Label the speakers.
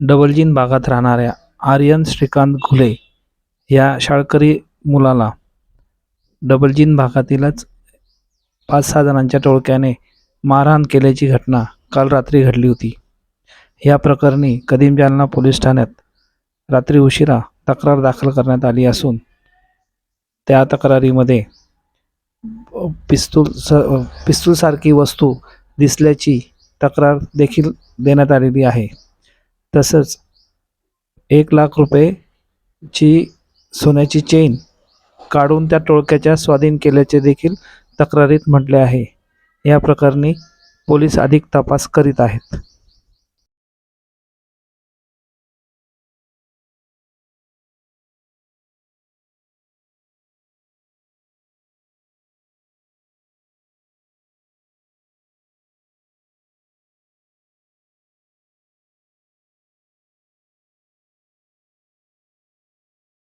Speaker 1: डबलजीन भागात राहणाऱ्या आर्यन श्रीकांत घुले या शाळकरी मुलाला डबलजीन भागातीलच पाच सहा जणांच्या टोळक्याने मारहाण केल्याची घटना काल रात्री घडली होती. या प्रकरणी कदीम जालना पोलीस ठाण्यात रात्री उशिरा तक्रार दाखल करण्यात आली असून त्या तक्रारीमध्ये पिस्तूल स पिस्तूलसारखी वस्तू दिसल्याची तक्रार देखील देण्यात आलेली आहे. तसंच एक लाख रुपयेची सोन्याची चेन काढून त्या टोळक्याच्या स्वाधीन केल्याचे देखील तक्रारीत म्हटले आहे. या प्रकरणी पोलीस अधिक तपास करीत आहेत.